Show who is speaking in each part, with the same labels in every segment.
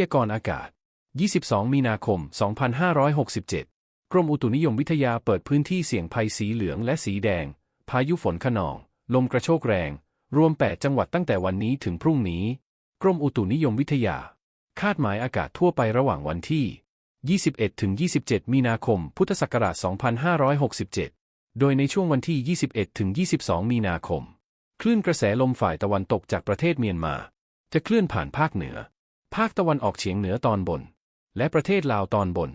Speaker 1: ยากรณ์อากาศ 22 มีนาคม 2567 กรมอุตุนิยมวิทยาเปิดพื้นที่เสี่ยงภัยสีเหลืองและสีแดง พายุฝนขนอง ลมกระโชกแรง รวม 8 จังหวัดตั้งแต่วันนี้ถึงพรุ่งนี้ กรมอุตุนิยมวิทยา คาดหมายอากาศทั่วไประหว่างวันที่ 21ถึง27 มีนาคม พุทธศักราช 2567 โดยในช่วงวันที่ 21ถึง22 มีนาคม คลื่นกระแสลมฝ่ายตะวันตกจากประเทศเมียนมา จะเคลื่อนผ่านภาคเหนือ ภาคตะวันออกเฉียงเหนือตอนบน และประเทศลาวตอนบน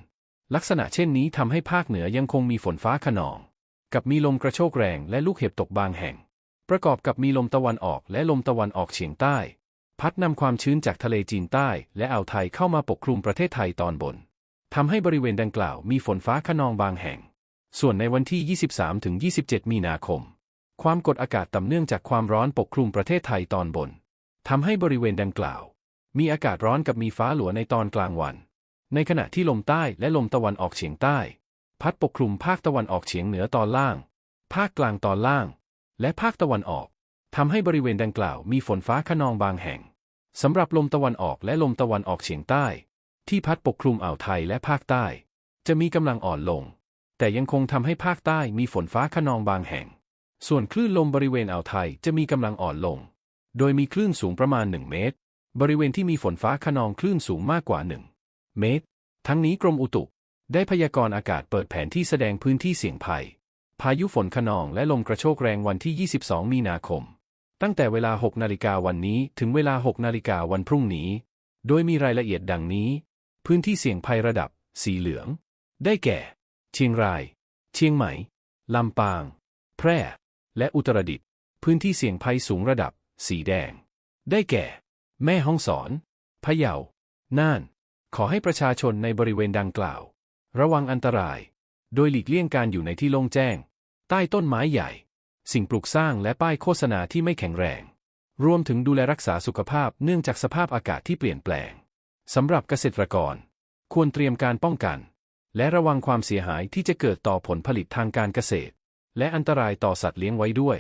Speaker 1: ลักษณะเช่นนี้ทำให้ภาคเหนือยังคงมีฝนฟ้าขนอง กับมีลมกระโชกแรงและลูกเห็บตกบางแห่ง ประกอบกับมีลมตะวันออกและลมตะวันออกเฉียงใต้ พัดนำความชื้นจากทะเลจีนใต้ และอ่าวไทยเข้ามาปกคลุมประเทศไทยตอนบนทำให้บริเวณดังกล่าวมีฝนฟ้าขนองบางแห่ง ส่วนในวันที่ 23ถึง27 มีนาคม ความกดอากาศต่ำเนื่องจากความร้อนปกคลุมประเทศไทยตอนบนทำให้บริเวณดังกล่าว มีอากาศร้อนกับมีฟ้าหลัวในตอนกลางวัน ในขณะที่ลมใต้และลมตะวันออกเฉียงใต้ พัดปกคลุมภาคตะวันออกเฉียงเหนือตอนล่าง ภาคกลางตอนล่าง และภาคตะวันออกทำให้บริเวณดังกล่าวมีฝนฟ้าขนองบางแห่งสำหรับลมตะวันออกและลมตะวันออกเฉียงใต้ ที่พัดปกคลุมอ่าวไทยและภาคใต้ จะมีกำลังอ่อนลง แต่ยังคงทำให้ภาคใต้มีฝนฟ้าขนองบางแห่ง ส่วนคลื่นลมบริเวณอ่าวไทยจะมีกำลังอ่อนลง โดยมีคลื่นสูงประมาณ 1 เมตร บริเวณที่มีฝนฟ้าขนองคลื่นสูงมากกว่า 1 เมตร ทั้งนี้กรมอุตุ ได้พยากรณ์อากาศเปิดแผนที่แสดงพื้นที่เสี่ยงภัย พายุฝนขนองและลมกระโชกแรงวันที่ 22 มีนาคม ตั้งแต่เวลา 6 นาฬิกาวันนี้ถึงเวลา 6 นาฬิกาวันพรุ่งนี้ โดยมีรายละเอียดดังนี้ พื้นที่เสี่ยงภัยระดับ สีเหลือง ได้แก่ เชียงราย เชียงใหม่ ลำปาง แพร่ และอุตรดิตถ์ พื้นที่เสี่ยงภัยสูงระดับ สีแดง ได้แก่ แม่ฮ่องสอน พะเยา น่าน ขอให้ประชาชนในบริเวณดังกล่าว ระวังอันตราย โดยหลีกเลี่ยงการอยู่ในที่โล่งแจ้ง ใต้ต้นไม้ใหญ่ สิ่งปลูกสร้างและป้ายโฆษณาที่ไม่แข็งแรง รวมถึงดูแลรักษาสุขภาพเนื่องจากสภาพอากาศที่เปลี่ยนแปลง สำหรับเกษตรกร ควรเตรียมการป้องกัน และระวังความเสียหายที่จะเกิดต่อผลผลิตทางการเกษตร และอันตรายต่อสัตว์เลี้ยงไว้ด้วย